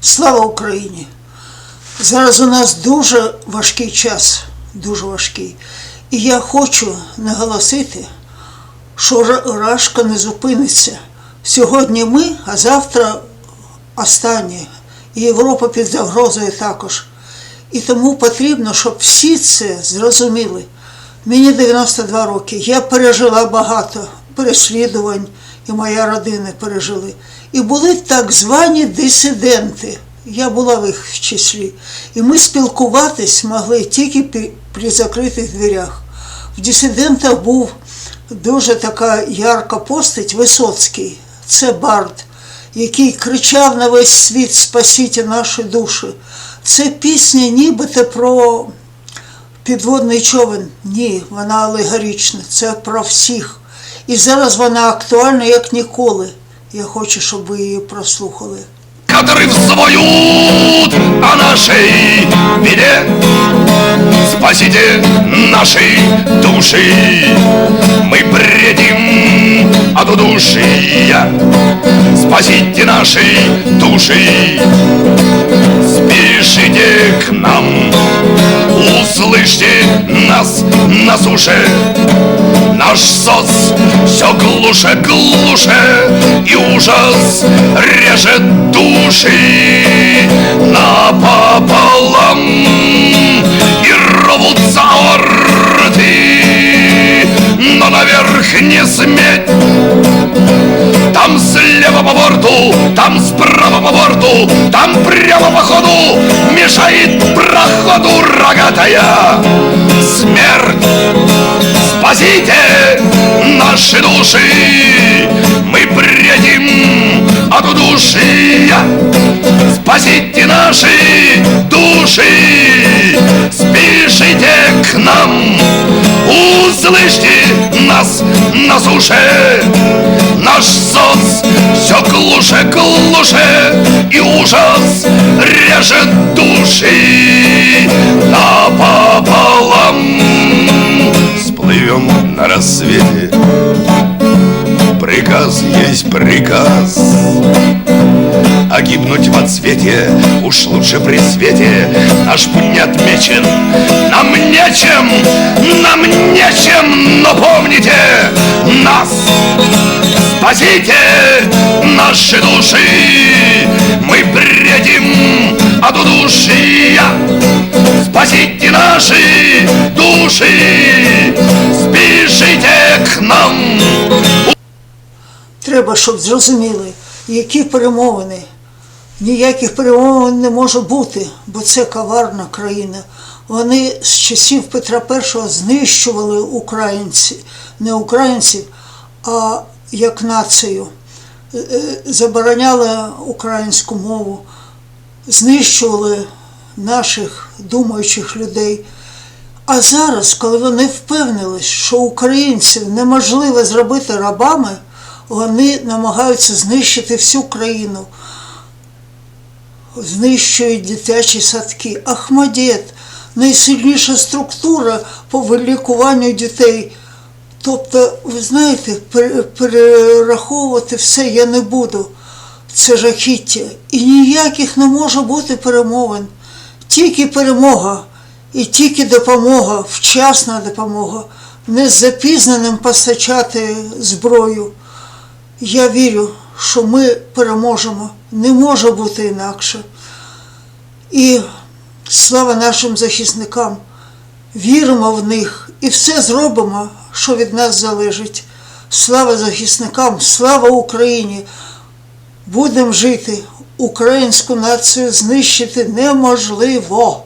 Слава Україні! Зараз у нас дуже важкий час, дуже важкий. І я хочу наголосити, що Рашка не зупиниться. Сьогодні ми, а завтра останні. І Європа під загрозою також. І тому потрібно, щоб всі це зрозуміли. Мені 92 роки, я пережила багато переслідувань, і моя родина пережили. І були так звані дисиденти. Я була в їх числі. І ми спілкуватись могли тільки при закритих дверях. В дисидентах був дуже така ярка постать Висоцький. Це Бард, який кричав на весь світ Спасіть наші душі. Це пісня нібито про підводний човен. Ні, вона алегорична, це про всіх. І зараз вона актуальна як ніколи. Я хочу, щоб ви її прослухали. которые взвоют о нашей беде. Спасите наши души, мы бредим от удушья. Спасите наши души, спешите к нам, услышьте нас на суше. Наш соц все глуше, глуше И ужас режет души Напополам И рвутся рты Но наверх не сметь. Там слева по борту, там справа по борту, там прямо по ходу Мешает проходу рогатая смерть. Спасите наши души, мы бредим от удушья. Спасите наши души, спешите к нам, услышьте нас на суше. Наш соц все глуше, глуше, и ужас режет души напополам. Сплывем на рассвете Приказ есть приказ. А гибнуть в отсвете Уж лучше при свете Наш путь не отмечен. Нам нечем, нам нечем Но помните нас. Спасите наши души Мы бредим от удушья Спасите наши души Треба, щоб зрозуміли, які перемовини. Ніяких перемовин не може бути, бо це коварна країна. Вони з часів Петра І знищували українці, не українців, а як націю. Е, е, Забороняли українську мову, знищували наших думаючих людей. А зараз, коли вони впевнились, що українців неможливо зробити рабами, вони намагаються знищити всю країну, знищують дитячі садки. Ахмадєт найсильніша структура по вилікуванню дітей. Тобто, ви знаєте, перераховувати все я не буду. Це жахіття. І ніяких не може бути перемовин. Тільки перемога і тільки допомога, вчасна допомога, не з запізненим постачати зброю. Я вірю, що ми переможемо. Не може бути інакше. І слава нашим захисникам. Віримо в них і все зробимо, що від нас залежить. Слава захисникам, слава Україні! Будемо жити. Українську націю знищити неможливо.